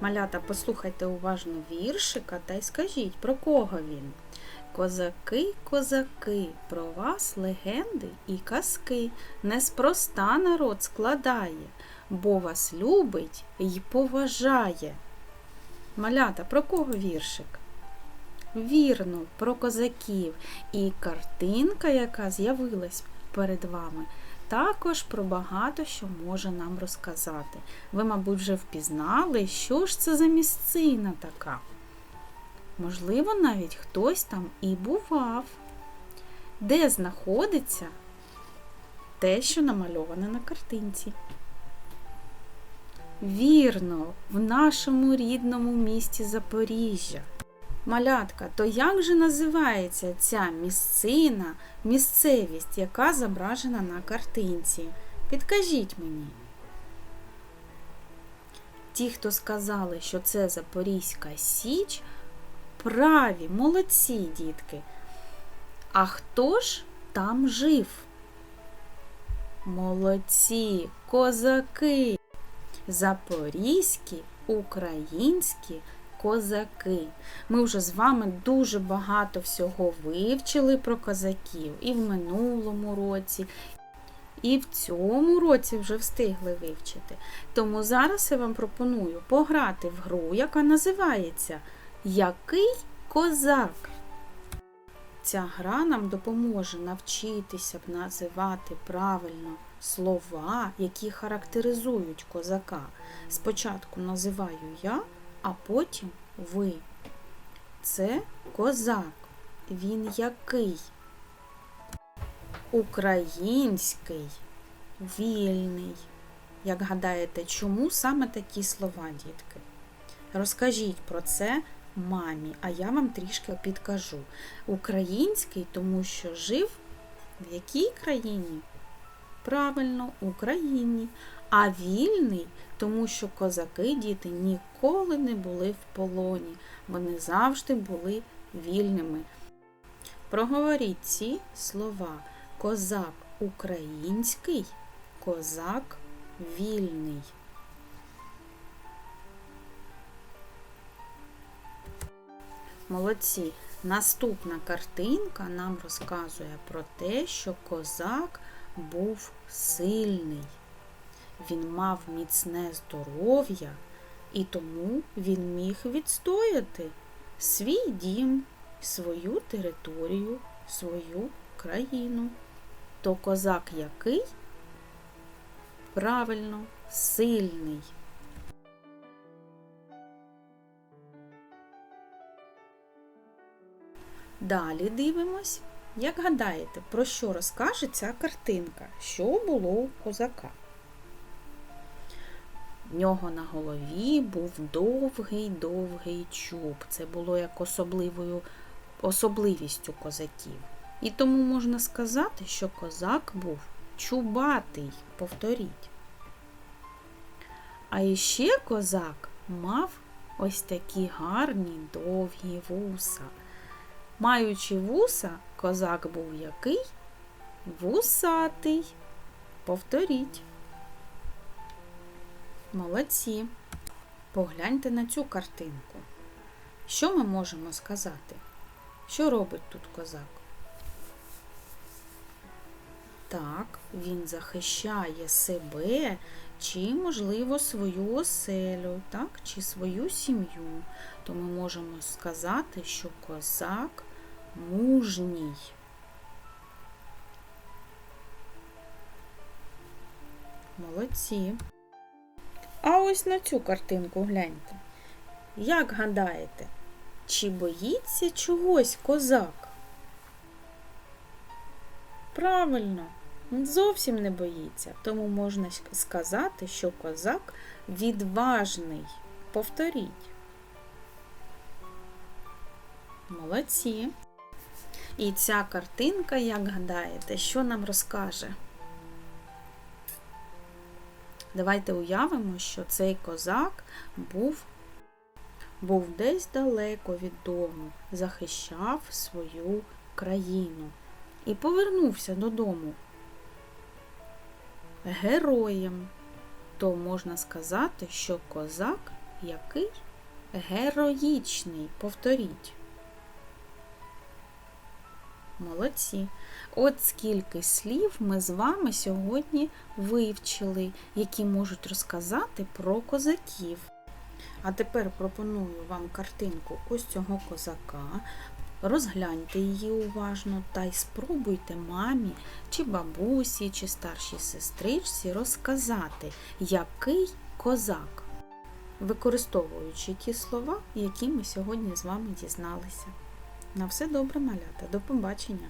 Малята, послухайте уважно віршика та й скажіть, про кого він. Козаки, козаки, про вас легенди і казки. Неспроста народ складає, бо вас любить й поважає. Малята, про кого віршик? Вірно, про козаків. І картинка, яка з'явилась перед вами, також про багато що може нам розказати. Ви, мабуть, вже впізнали, що ж це за місцина така. Можливо, навіть хтось там і бував, де знаходиться те, що намальоване на картинці. Вірно, в нашому рідному місті Запоріжжя. Малятка, то як же називається ця місцина, місцевість, яка зображена на картинці? Підкажіть мені. Ті, хто сказали, що це Запорізька Січ, праві, молодці, дітки. А хто ж там жив? Молодці, козаки, запорізькі, українські козаки. Ми вже з вами дуже багато всього вивчили про козаків і в минулому році, і в цьому році вже встигли вивчити. Тому зараз я вам пропоную пограти в гру, яка називається Який козак? Ця гра нам допоможе навчитися називати правильно слова, які характеризують козака. Спочатку називаю я, а потім ви. Це козак. Він який? Український, вільний. Як гадаєте, чому саме такі слова, дітки? Розкажіть про це мамі, а я вам трішки підкажу. Український, тому що жив в якій країні? Правильно, Україні. А вільний, тому що козаки, діти, ніколи не були в полоні. Вони завжди були вільними. Проговоріть ці слова. Козак український, козак вільний. Молодці. Наступна картинка нам розказує про те, що козак був сильний. Він мав міцне здоров'я, і тому він міг відстояти свій дім, свою територію, свою країну. То козак який? Правильно, сильний. Далі дивимось. Як гадаєте, про що розкаже ця картинка? Що було у козака? В нього на голові був довгий-довгий чуб. Це було як особливою особливістю козаків. І тому можна сказати, що козак був чубатий, повторіть. А іще козак мав ось такі гарні довгі вуса. Маючи вуса, козак був який? Вусатий. Повторіть. Молодці. Погляньте на цю картинку. Що ми можемо сказати? Що робить тут козак? Так, він захищає себе чи, можливо, свою оселю, так, чи свою сім'ю. То ми можемо сказати, що козак мужній. Молодці. А ось на цю картинку гляньте. Як гадаєте, чи боїться чогось козак? Правильно, зовсім не боїться, тому можна сказати, що козак відважний. Повторіть. Молодці. І ця картинка, як гадаєте, що нам розкаже? Давайте уявимо, що цей козак був був десь далеко від дому, захищав свою країну і повернувся додому героєм. то можна сказати, що козак який героїчний. Повторіть. Молодці. От скільки слів ми з вами сьогодні вивчили, які можуть розказати про козаків. А тепер пропоную вам картинку ось цього козака. Розгляньте її уважно та й спробуйте мамі, чи бабусі, чи старшій сестричці розказати, який козак, використовуючи ті слова, які ми сьогодні з вами дізналися. На все добре, малята, до побачення!